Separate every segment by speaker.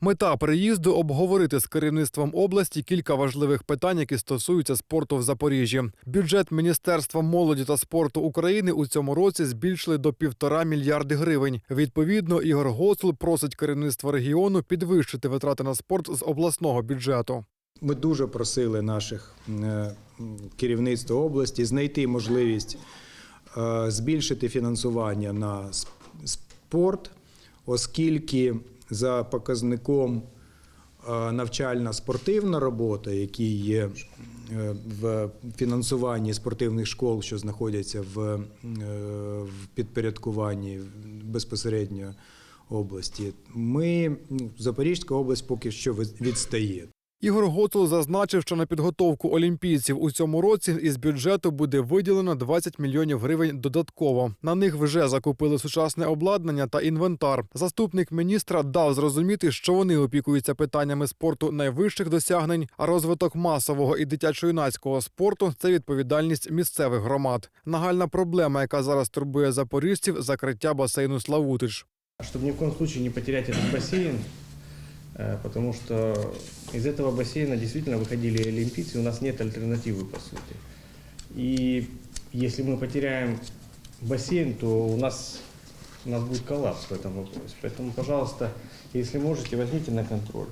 Speaker 1: Мета приїзду обговорити з керівництвом області кілька важливих питань, які стосуються спорту в Запоріжжі. Бюджет Міністерства молоді та спорту України у цьому році збільшили до півтора мільярди гривень. Відповідно, Ігор Гоцул просить керівництво регіону підвищити витрати на спорт з обласного бюджету.
Speaker 2: Ми дуже просили наших е, м, керівництва області знайти можливість е, збільшити фінансування на спорт, оскільки за показником е, навчально-спортивна робота, який є е, в фінансуванні спортивних школ, що знаходяться в, е, підпорядкуванні безпосередньо області, ми ну, Запорізька область поки що відстає.
Speaker 1: Ігор Гоцул зазначив, що на підготовку олімпійців у цьому році із бюджету буде виділено 20 мільйонів гривень додатково. На них вже закупили сучасне обладнання та інвентар. Заступник міністра дав зрозуміти, що вони опікуються питаннями спорту найвищих досягнень, а розвиток масового і дитячо-юнацького спорту це відповідальність місцевих громад. Нагальна проблема, яка зараз турбує запоріжців, закриття басейну Славутич.
Speaker 3: Чтобы ни в коем случае не потерять этот бассейн, э, потому что из этого бассейна действительно выходили олимпийцы, у нас нет альтернативы по сути. И если мы потеряем бассейн, то у нас, у нас будет коллапс в этом вопросе. Поэтому, пожалуйста, если можете, возьмите на контроль.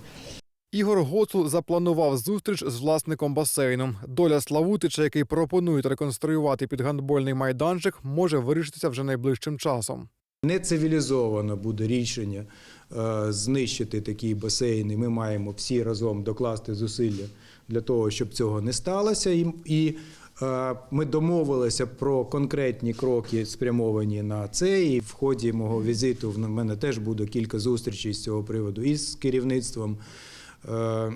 Speaker 1: Ігор Гоцул запланував зустріч з власником басейну. Доля Славутича, який пропонують реконструювати під гандбольний майданчик, може вирішитися вже найближчим часом.
Speaker 2: Нецивілізовано буде рішення е, знищити такі басейни. Ми маємо всі разом докласти зусилля для того, щоб цього не сталося. І, е, ми домовилися про конкретні кроки, спрямовані на це. І в ході мого візиту в мене теж буде кілька зустрічей з цього приводу і з керівництвом, е,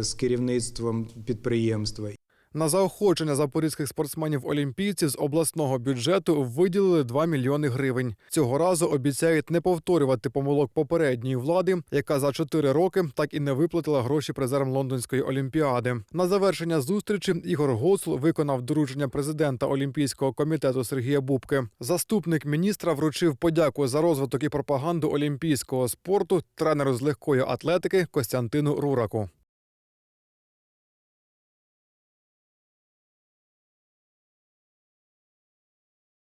Speaker 2: з керівництвом підприємства,
Speaker 1: На заохочення запорізьких спортсменів-олімпійців з обласного бюджету виділили 2 мільйони гривень. Цього разу обіцяють не повторювати помилок попередньої влади, яка за 4 роки так і не виплатила гроші призерам лондонської олімпіади. На завершення зустрічі Ігор Гоцул виконав доручення президента Олімпійського комітету Сергія Бубки. Заступник міністра вручив подяку за розвиток і пропаганду олімпійського спорту тренеру з легкої атлетики Костянтину Рураку.